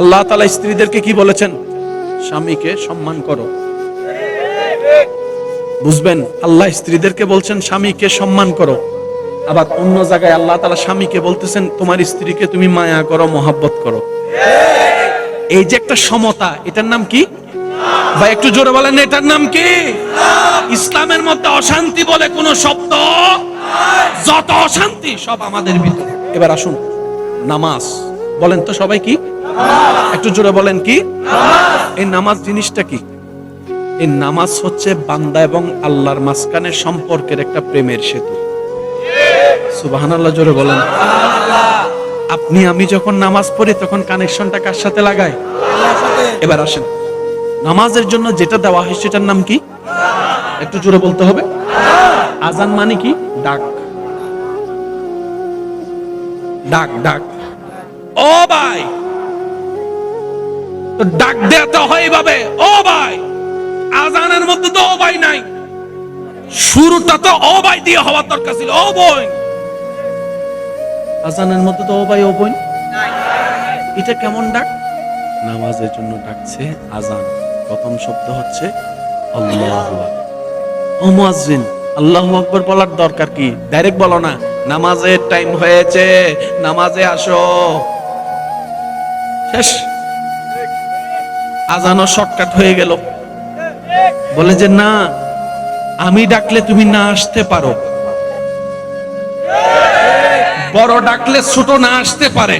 আল্লাহ তালা স্ত্রীদেরকে কি বলেছেন? স্বামীকে সম্মান করো। বুঝবেন, আল্লাহ স্ত্রীদেরকে বলছেন, স্বামীকে সম্মান করো। আবার অন্য জায়গায় আল্লাহ তালা স্বামীকে বলতেছেন, তোমার স্ত্রীকে তুমি মায়া করো, মহাব্বত করো। এই যে একটা সমতা, এটার নাম কি? বা একটু জোরে বলেন, এটার নাম কি? ইসলামের মধ্যে অশান্তি বলে কোনো শব্দ? যত অশান্তি, সব আমাদের ভিতরে। এবার আসুন, নামাজ। বলেন তো সবাই কি? একটু জোরে বলেন কি? এই নামাজ জিনিসটা কি? এই নামাজ হচ্ছে বান্দা এবং আল্লাহর মাঝখানে সম্পর্কের একটা প্রেমের সেতু। সুবহানাল্লাহ, জোরে বলেন। আপনি, আমি যখন নামাজ পড়ি, তখন কানেকশনটা কার সাথে এবার আসেন। নামাজের জন্য যেটা দেওয়া হয়, সেটার নাম কি? একটু জোরে বলতে হবে। আজান মানে কি? ডাক। ডাক ডাক। ও ভাই তো হয় এইভাবে ও ভাই, আজানের মধ্যে তো ও ভাই নাই। শুরুটা তো ও ভাই দিয়ে হওয়ার দরকার ছিল। ও বোন আজানের মধ্যে তো ও ভাই, ও বোন এটা কেমন ডাক? নামাজের জন্য ডাকছে আজান। প্রথম শব্দ হচ্ছে, আল্লাহ ও মুয়াজ্জিন, আল্লাহু আকবার বলার দরকার কি? ডাইরেক্ট বলো না। নামাজের টাইম হয়েছে, নামাজে আসো। শেষ। আজানও শর্টকাট হয়ে গেল। বলে যে, না, আমি ডাকলে তুমি না আসতে পারো। বড় ডাকলে ছোট না আসতে পারে।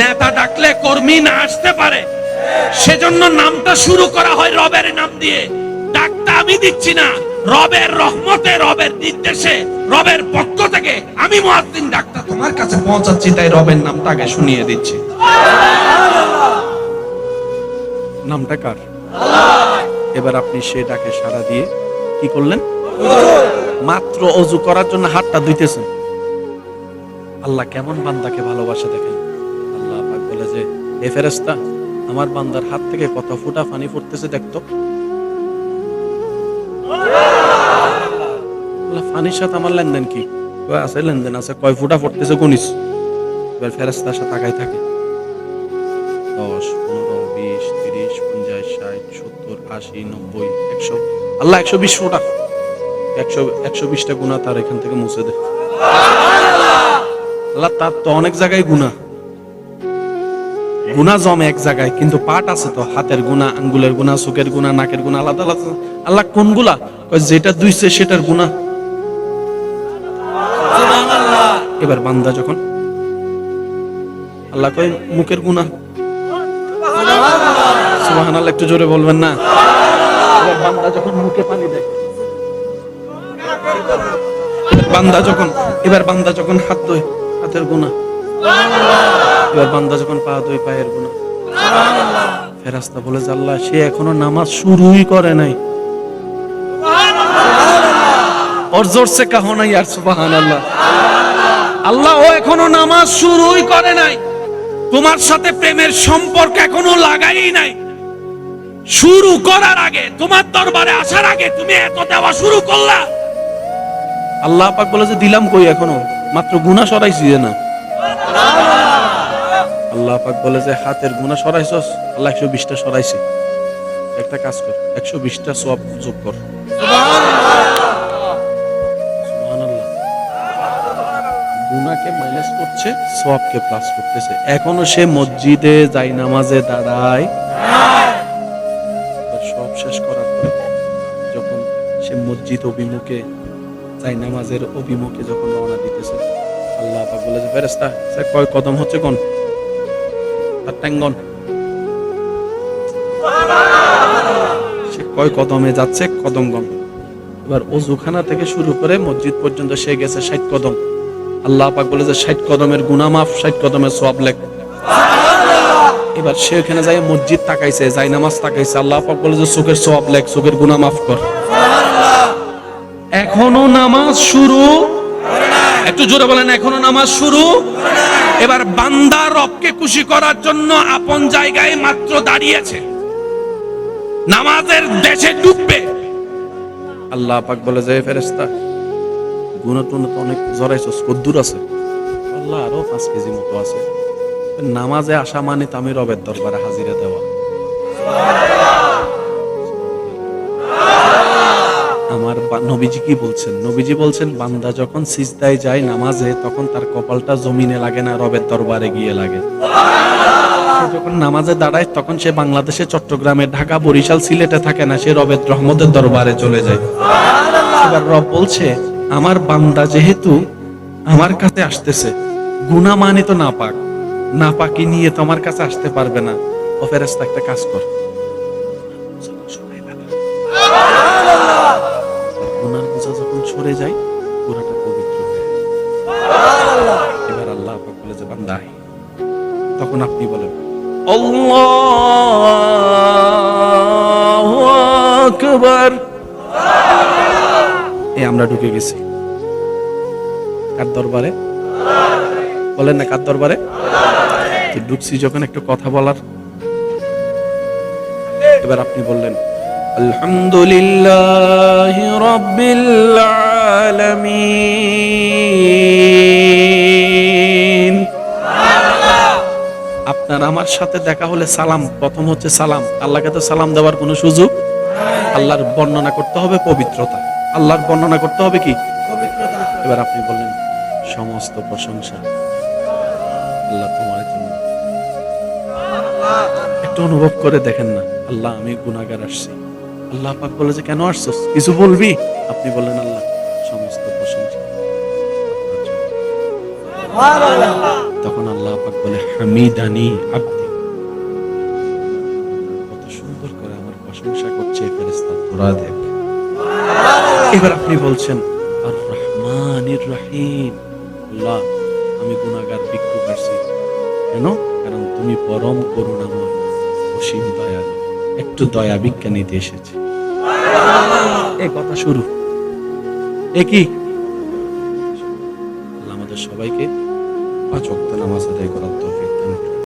নেতা ডাকলে কর্মী না আসতে পারে। সেজন্য নামটা শুরু করা হয় রবের নাম দিয়ে। ডাকটা আমি দিচ্ছি না, রবের রহমতে, রবের নির্দেশে, রবের পক্ষ থেকে আমি মুয়াজ্জিন ডাকটা তোমার কাছে পৌঁছাচ্ছি, তাই রবের নামটা আগে শুনিয়ে দিচ্ছি। নামটা কার? এবার আপনি সে ডাকে সাড়া দিয়ে কি করলেন? মাত্র অজু করার জন্য হাতটা ধুইতেছেন। আল্লাহ কেমন বান্দাকে ভালোবাসে দেখেন আল্লাহ বলে যে এ ফেরেস্তা আমার বান্দার হাত থেকে কত ফুটা পানি পড়তেছে দেখতো পানির সাথে আমার লেনদেন কি? আছে লেনদেন, আছে। কয় ফুটা পড়তেছে গুনিস? এবার ফেরেস্তার সাথে তাকাই থাকে। দশ, পনেরো, বিশ, তিরিশ, পঞ্চাশ, ষাট, সত্তর, আশি, নব্বই, একশো। আল্লাহ একশো বিশ ফোটা। একশো একশো বিশটা গুণা তার এখান থেকে মুছে দেয় আল্লাহ, তার তো অনেক জায়গায় গুণা গুণা জমে এক জায়গায়, কিন্তু পাট আছে তো, হাতের গুণা আঙ্গুলের গুণা চোখের গুণা নাকের গুণা আলাদা আলাদা আল্লাহ কোনগুলা? কয়, যেটা দুইছে সেটার গুণা এবার বান্দা যখন আল্লাহ কয়, মুখের গুণা সুবহান আল্লাহ একটু জোরে বলবেন না। বান্দা যখন মুখে পানি দেয়। বান্দা যখন এবার বান্দা যখন হাত ধোয় হাতের গুণা এবার বান্দা যখন পা ধোয় পায়ের গুণা ফেরাস্তা বলে আল্লাহ সে এখনও নামাজ শুরুই করে নাই। ওর জোরসে কাহো নাই আর সুবাহান আল্লাহ আল্লাহ ও এখনও নামাজ শুরুই করে নাই। তোমার সাথে প্রেমের সম্পর্ক এখনও লাগাই নাই। শুরু করার আগে তোমার দরবারে আসার আগে তুমি এত দেওয়া শুরু করলা। আল্লাহ পাক বলে যে দিলাম কই এখনও? মাত্র গুনাহ সরাইছি যে না? আল্লাহ পাক বলে যে হাতের গুনাহ সরাইছস? আল্লাহ একশো বিশটা সরাইছে। একটা কাজ কর একশো বিশটা সব যোগ কর। গুনাহকে মাইনাস করছে, সবকে প্লাস করতেছে। এখনও সে মসজিদে যাই নামাজে দাঁড়ায়। সব শেষ করার পরে যখন সে মসজিদ অভিমুখে যাই নামাজের অভিমুখে যখন রওনা দিতেছে, আল্লাহ পাক বলে যে ফেরেস্তা সে কয় কদম হচ্ছে কোন? তার ট্যাঙ্গন সে কয় কদমে যাচ্ছে? কদমগণ। এবার অজুখানা থেকে শুরু করে মসজিদ পর্যন্ত সে গেছে ষাট কদম। আল্লাহ পাক বলে যে, ষাট কদমের গুনা মাফ, ষাট কদমের সব লেখ। এবার সে ওখানে যাই মসজিদ তাকাইছে, যাই নামাজ তাকাইছে। আল্লাহ পাক বলে যে চোখের সব লেখ চোখের গুনা মাফ কর। এখনও নামাজ শুরু একটু জোরে বলেন, এখনও নামাজ শুরু? এবার বান্দা রবকে খুশি করার জন্য আপন জায়গায় মাত্র দাঁড়িয়েছে। নামাজের দেশে ডুববে। আল্লাহ পাক বলে যে ফেরেস্তা গুণা টুনা তো অনেক জড়াইছস কদ্দুর আছে। আল্লাহ আরও পাঁচ কেজি মতো আছে। নামাজে আসা মানে তো আমি রবের দরবারে হাজিরা দেওয়া। আমার নবীজি কি বলছেন? নবীজি বলছেন, বান্দা যখন সিজদায় যায় নামাজে, তখন তার কপালটা জমিনে লাগে না, রবের দরবারে গিয়ে লাগে। যখন নামাজে দাঁড়ায়, তখন সে বাংলাদেশে, চট্টগ্রামে, ঢাকা, বরিশাল, সিলেটে থাকে না, সে রবের রহমতের দরবারে চলে যায়। এবার রব বলছে আমার বান্দা যেহেতু আমার কাছে আসতেছে গুনা মানে তো না পাক না পাকি নিয়ে তো আমার কাছে আসতে পারবে না। ও একটা কাজ কর। গুনার বোঝা যখন সরে যায় পবিত্র এবার আল্লাহ পাক বলে যে, বান্দা, তখন আপনি বলেন, আল্লাহু আকবার। আমরা ঢুকে গেছি। কার দরবারে? বলেন না কার দরবারে? ঢুকছি যখন একটু কথা বলার। এবার আপনি বললেন, আলহামদুলিল্লাহ রব্বিল আপনার আমার সাথে দেখা হলে সালাম, প্রথম হচ্ছে সালাম। আল্লাহকে তো সালাম দেওয়ার কোনো সুযোগ? আল্লাহর বর্ণনা করতে হবে পবিত্রতা। আল্লাহর বর্ণনা করতে হবে কি? এবার আপনি বললেন, সমস্ত প্রশংসা। আল্লাহ তোমার জন্য। একটু অনুভব করে দেখেন না। আল্লাহ, আমি গুনাহগার আসছি। আল্লাহ পাক বলে যে, কেন আসছস? কিছু বলবি? আপনি বললেন, আল্লাহ, সমস্ত প্রশংসা। তখন আল্লাহ পাক বলে, হামিদানি আব্দি। কত সুন্দর করে আমার প্রশংসা করছে এই ফেরেশতা। তোরা দেখ। এবার আপনি বলছেন আর রহমানির রহিম। আল্লাহ, আমি গুনাহগার ভিক্ষুক আসছি কেন? কারণ তুমি পরম করুণাময়, অসীম দয়ালু। একটু দয়া বিজ্ঞানীতে এসেছে। এ কথা শুরু। এ কি? আমাদের সবাইকে পাঁচ ওয়াক্ত নামাজ আদায় করার তৌফিক।